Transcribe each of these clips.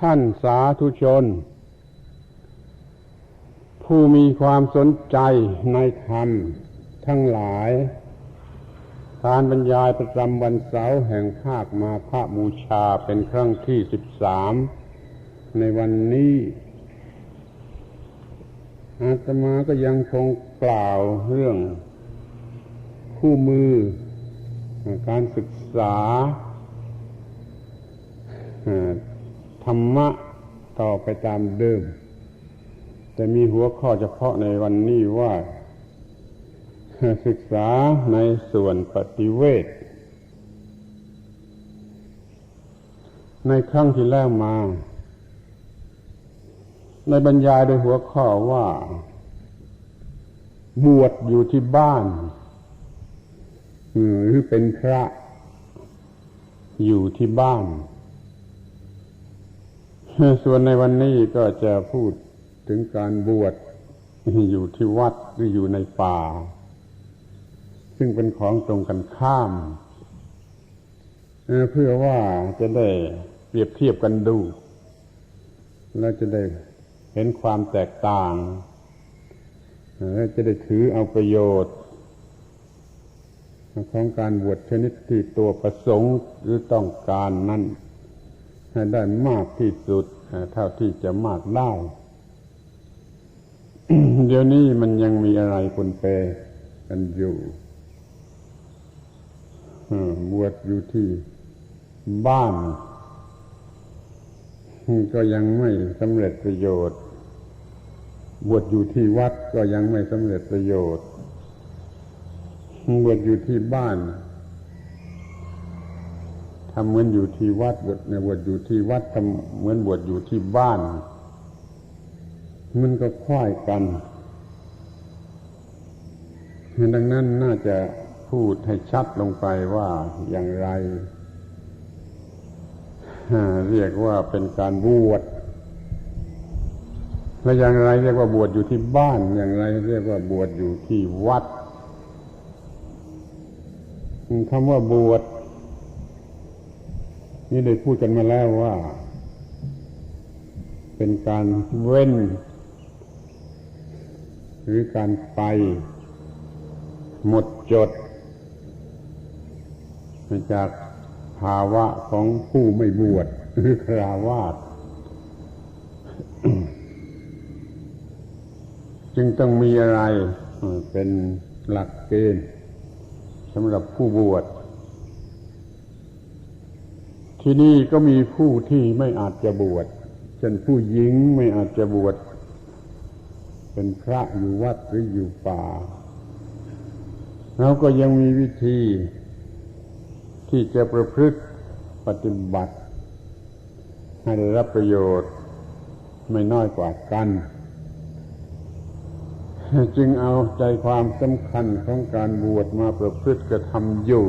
ท่านสาธุชน ผู้มีความสนใจในธรรมทั้งหลาย การบรรยายประจำวันเสาร์แห่งภาคมาพระบูชาเป็นครั้งที่สิบสามในวันนี้อาตมาก็ยังคงกล่าวเรื่องคู่มือ การศึกษา รรมะต่อไปตามเดิม แต่มีหัวข้อเฉพาะในวันนี้ว่า ศึกษาในส่วนปฏิเวทในครั้งที่แล้วมา ในบรรยายโดยหัวข้อว่า บวชอยู่ที่บ้านหรือเป็นพระอยู่ที่บ้าน ส่วนในวันนี้ก็จะพูดถึงการบวชอยู่ที่วัดหรืออยู่ในป่า ซึ่งเป็นของตรงกันข้าม เพื่อว่าจะได้เปรียบเทียบกันดู แล้วจะได้เห็นความแตกต่างและจะได้ถือเอาประโยชน์ ของการบวชชนิดที่ตัวประสงค์หรือต้องการนั้น ให้ได้มากที่สุดเท่าที่จะมากได้ เดี๋ยวนี้มันยังมีอะไรคนเปกันอยู่บวชอยู่ที่บ้าน ก็ยังไม่สำเร็จประโยชน์ บวชอยู่ที่วัดก็ยังไม่สำเร็จประโยชน์ บวชอยู่ที่บ้าน ทำเหมือนอยู่ที่วัดบวชในบวชอยู่ที่วัดทำเหมือนบวชอยู่ที่บ้าน มันก็คล้ายกันดังนั้นน่าจะพูดให้ชัดลงไปว่าอย่างไร เรียกว่าเป็นการบวชและอย่างไรเรียกว่าบวชอยู่ที่บ้าน อย่างไรเรียกว่าบวชอยู่ที่วัดคำว่าบวช นี่ได้พูดกันมาแล้วว่า เป็นการเว้น หรือการไป หมดจด จากภาวะของผู้ไม่บวชหรือคราวาสจึงต้องมีอะไรเป็นหลักเกณฑ์สำหรับผู้บวช ที่นี่ก็มีผู้ที่ไม่อาจจะบวชเช่นผู้หญิงไม่อาจจะบวชเป็นพระอยู่วัดหรืออยู่ป่าเราก็ยังมีวิธีที่จะประพฤติปฏิบัติ ให้ได้รับประโยชน์ไม่น้อยกว่ากัน จึงเอาใจความสำคัญของการบวชมาประพฤติกระทำอยู่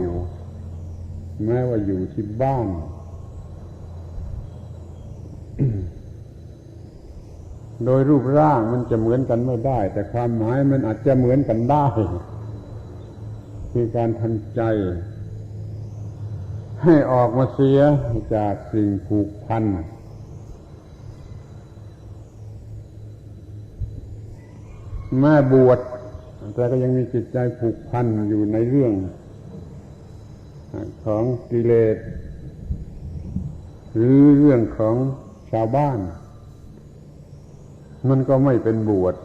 แม้ว่าอยู่ที่บ้าน โดยรูปร่างมันจะเหมือนกันไม่ได้ แต่ความหมายมันอาจจะเหมือนกันได้ คือการทำใจ ให้ออกมาเสียจากสิ่งผูกพันแม่บวชแต่ก็ยังมีจิตใจผูกพันอยู่ในเรื่อง ของกิเลสหรือเรื่องของ ชาวบ้าน มันก็ไม่เป็นบวช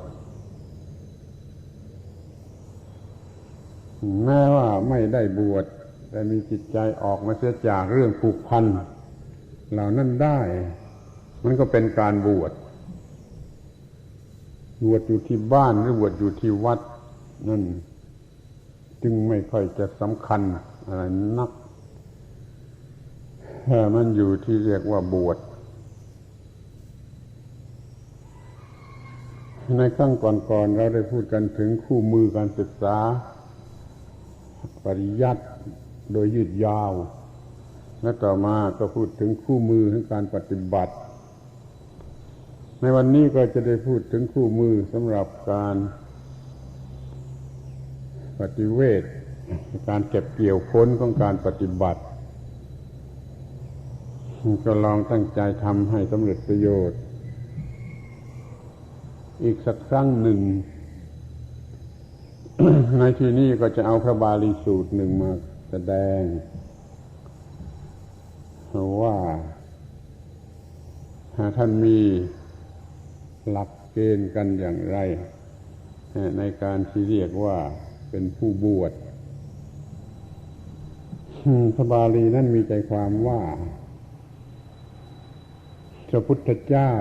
แม้ว่าไม่ได้บวชแต่มีจิตใจออกมาเสียจากเรื่องผูกพันเหล่านั้นได้ มันก็เป็นการบวชบวชอยู่ที่บ้านหรือบวชอยู่ที่วัด นั่น จึงไม่ค่อยจะสำคัญอะไรนักแต่มันอยู่ที่เรียกว่าบวช ในขั้งก่อนๆเราได้พูดกันถึงคู่มือการศึกษา ปริยัติโดยยืดยาว และต่อมาก็พูดถึงคู่มือของการปฏิบัติ ในวันนี้ก็จะได้พูดถึงคู่มือสำหรับการปฏิเวทการเก็บเกี่ยวพ้นของการปฏิบัติ ก็ลองตั้งใจทำให้สำเร็จประโยชน์ อีกสักครั้งหนึ่ง ในที่นี้ก็จะเอาพระบาลีสูตรหนึ่งมาแสดง ว่าท่านมีหลักเกณฑ์กันอย่างไร ในการที่เรียกว่าเป็นผู้บวชพระบาลีนั้นมีใจความว่าพระพุทธเจ้า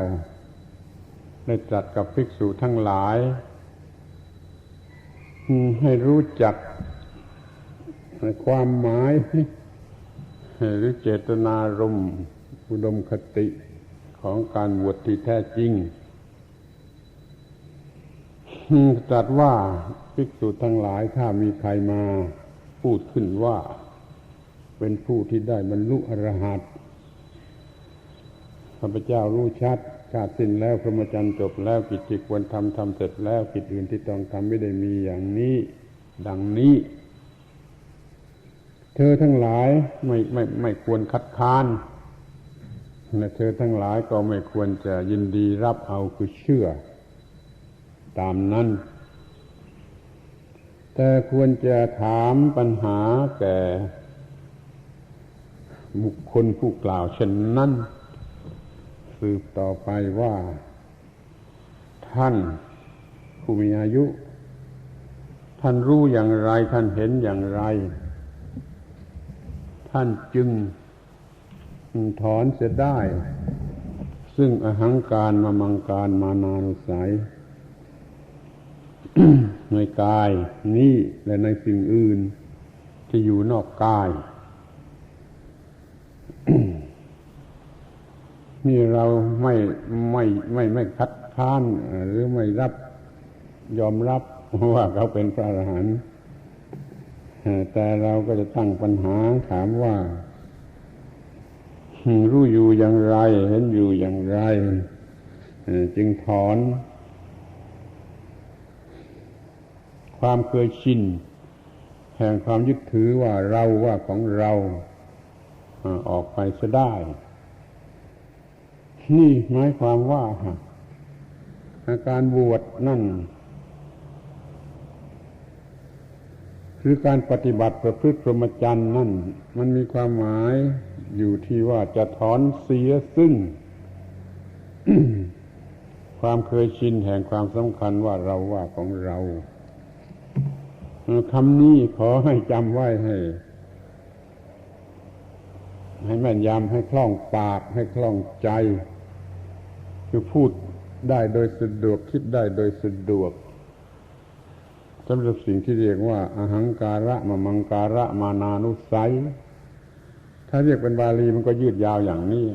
ได้ตรัสกับภิกษุทั้งหลาย ให้รู้จักความหมายหรือเจตนารมณ์อุดมคติของการบวชที่แท้จริงตรัสว่าภิกษุทั้งหลายถ้ามีใครมาพูดขึ้นว่า เป็นผู้ที่ได้บรรลุอรหัตข้าพเจ้ารู้ชัด ชาติสิ้นแล้วพรหมจรรย์จบแล้วกิจที่ควรทำทำเสร็จแล้วกิจอื่นที่ต้องทำไม่ได้มีอย่างนี้ ดังนี้ เธอทั้งหลายไม่ไม่ไม่ควรคัดค้านและเธอทั้งหลายก็ไม่ควรจะยินดีรับเอาคือเชื่อ ตามนั้น แต่ควรจะถามปัญหาแก่ บุคคลผู้กล่าวเช่นนั้น สืบต่อไปว่า ท่านผู้มีอายุ ท่านรู้อย่างไร ท่านเห็นอย่างไร ท่านจึงถอนเสียได้ ซึ่งอหังการมามังการมานานุสัยในกายนี้และในสิ่งอื่นที่อยู่นอกกาย นี่เราไม่ไม่ไม่ไม่คัดค้านหรือไม่รับยอมรับว่าเขาเป็นพระอรหันต์แต่เราก็จะตั้งปัญหาถามว่ารู้อยู่อย่างไร เห็นอยู่อย่างไรจึงถอน ความเคยชินแห่งความยึดถือว่าเราว่าของเราออกไปจะได้ นี่หมายความว่าอาการบวชนั่น คือการปฏิบัติประพฤติพรหมจรรย์นั่น มันมีความหมายอยู่ที่ว่าจะถอนเสียซึ่ง ความเคยชินแห่งความสำคัญว่าเราว่าของเราคำนี้ขอให้จำไว้ให้ ให้แม่นยำให้คล่องปากให้คล่องใจ คือพูดได้โดยสะดวกคิดได้โดยสะดวกสำหรับสิ่งที่เรียกว่าอาหังการะมามังการะมานานุสัย ถ้าเรียกเป็นบาลีมันก็ยืดยาวอย่างนี้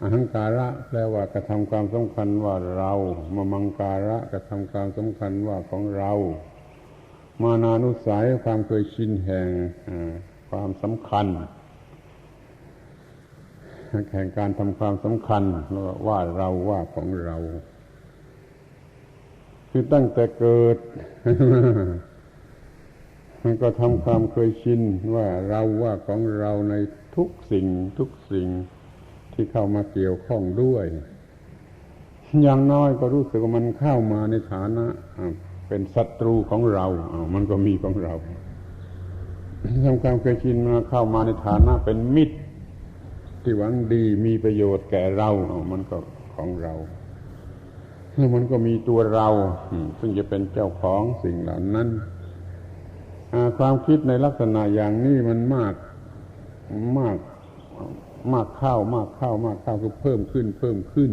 อาหังการะแปลว่ากระทำความสำคัญว่าเรามามังการะกระทำความสำคัญว่าของเรา มานานุสัยความเคยชินแห่งความสำคัญ แห่งการทำความสำคัญว่าเราว่าของเรา คือตั้งแต่เกิด มันก็ทำความเคยชินว่าเราว่าของเราในทุกสิ่งทุกสิ่งที่เข้ามาเกี่ยวข้องด้วย อย่างน้อยก็รู้สึกว่ามันเข้ามาในฐานะ เป็นศัตรูของเราอามันก็มีของเราทำความเคยชินมาเข้ามาในฐานะเป็นมิตร ที่หวังดีมีประโยชน์แก่เรา มันก็ของเราแล้วมันก็มีตัวเรา ซึ่งจะเป็นเจ้าของสิ่งเหล่านั้นความคิดในลักษณะอย่างนี้มันมากมากมากเข้ามากเข้ามากเข้าคือเพิ่มขึ้น เพิ่มขึ้น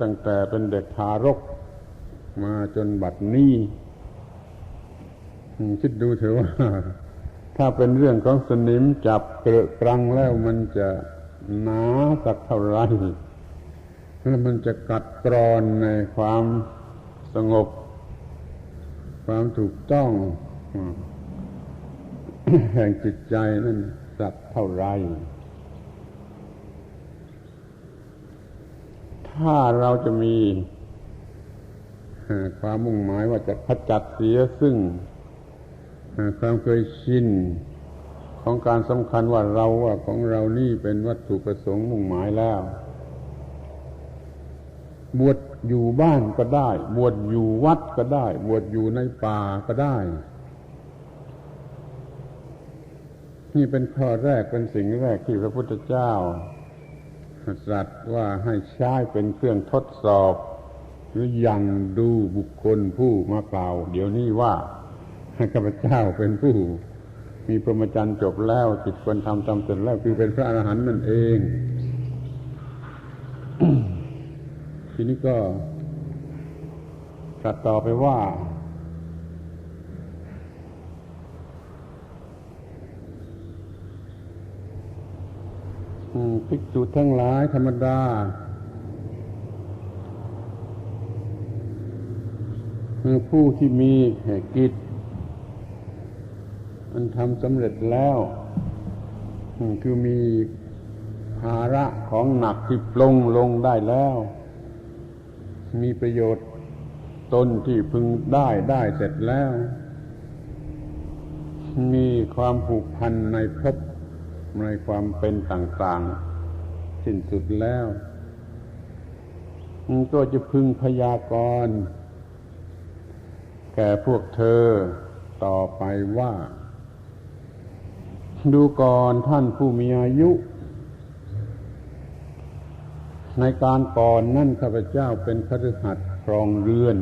ตั้งแต่เป็นเด็กทารกมาจนบัดนี้คิดดูเถอะว่า ถ้าเป็นเรื่องของสนิมจับเกลือกรังแล้วมันจะหนาสักเท่าไรแล้วมันจะกัดกรอนในความสงบ ความถูกต้องแห่งจิตใจนั่นสักเท่าไร ถ้าเราจะมีความมุ่งหมายว่าจะขจัดเสียซึ่ง ความเคยชินของการสำคัญว่าเราว่าของเรานี่เป็นวัตถุประสงค์มุ่งหมายแล้ว บวชอยู่บ้านก็ได้ บวชอยู่วัดก็ได้ บวชอยู่ในป่าก็ได้ นี่เป็นข้อแรกเป็นสิ่งแรกที่พระพุทธเจ้าสัตว์ว่าให้ใช้เป็นเครื่องทดสอบ หรือยังดูบุคคลผู้มากล่าว เดี๋ยวนี้ว่า ข้าพเจ้าเป็นผู้ มีพรหมจรรย์จบแล้วจิตควรทำทำเสร็จแล้วคือเป็นพระอรหันต์นั่นเอง ทีนี้ก็ตัดต่อไปว่า ภิกษุทั้งหลายธรรมดาผู้ที่มีกิจ มันทำสำเร็จแล้วคือมีภาระของหนักที่ปลงลงได้แล้ว มีประโยชน์ตนที่พึงได้ได้เสร็จแล้ว มีความผูกพันในพบในความเป็นต่างๆ สิ้นสุดแล้วก็จะพึงพยากรณ์แก่พวกเธอต่อไปว่า ดูก่อนท่านผู้มีอายุ ในการก่อนนั่นข้าพเจ้าเป็นคฤหัสถ์ครองเรือน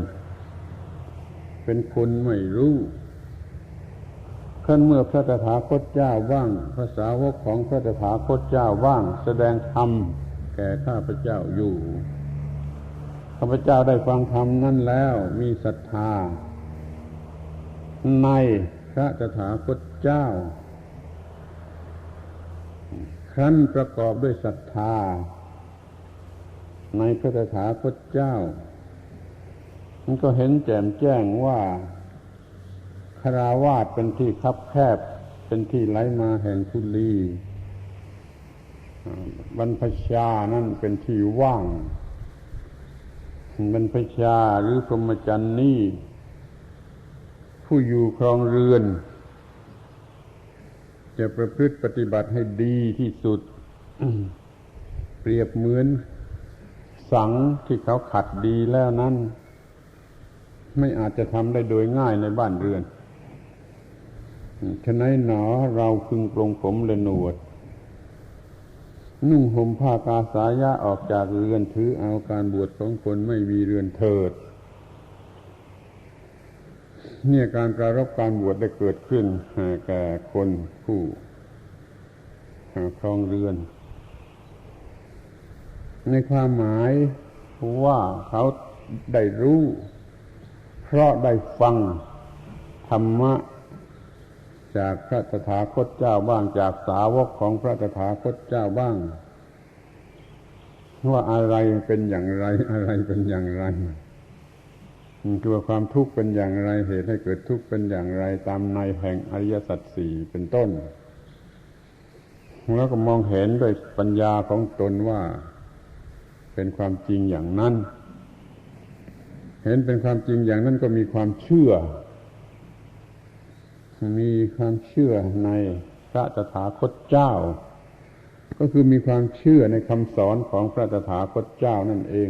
เป็นคนไม่รู้ขั้นเมื่อพระตถาคตเจ้าว่างภาษาวกของพระตถาคตเจ้าว่าง แสดงธรรมแก่ข้าพเจ้าอยู่ข้าพเจ้าได้ฟังธรรมนั่นแล้วมีศรัทธา ในพระตถาคตเจ้า ครั้นประกอบด้วยศรัทธา ในพระตถาคตเจ้า มันก็เห็นแจ่มแจ้งว่าคาราวาสเป็นที่คับแคบ เป็นที่ไหลมาแห่งทุลีบรรพชานั่นเป็นที่ว่างบรรพชาหรือพรหมจรรย์นี่ผู้อยู่ครองเรือน จะประพฤติปฏิบัติให้ดีที่สุด เปรียบเหมือน สังที่เขาขัดดีแล้วนั้น ไม่อาจจะทำได้โดยง่ายในบ้านเรือนฉะนั้นหนอเราพึงปรงผมและหนวด นุ่งห่มผ้ากาสายะออกจากเรือนถือเอาการบวชของคนไม่มีเรือนเถิด เนี่ยการปรารบการบวชได้เกิดขึ้นแก่คนผู้ครองเรือน ในความหมายว่าเขาได้รู้ เพราะได้ฟังธรรมะจากพระตถาคตเจ้าบ้างจากสาวกของพระตถาคตเจ้าบ้าง ว่าอะไรเป็นอย่างไรอะไรเป็นอย่างไร คือว่าความทุกข์เป็นอย่างไรเหตุให้เกิดทุกข์เป็นอย่างไรตามในแห่งอริยสัจสี่เป็นต้น แล้วก็มองเห็นด้วยปัญญาของตนว่า เป็นความจริงอย่างนั้น เห็นเป็นความจริงอย่างนั้นก็มีความเชื่อ มีความเชื่อในพระตถาคตเจ้า ก็คือมีความเชื่อในคำสอนของพระตถาคตเจ้านั่นเอง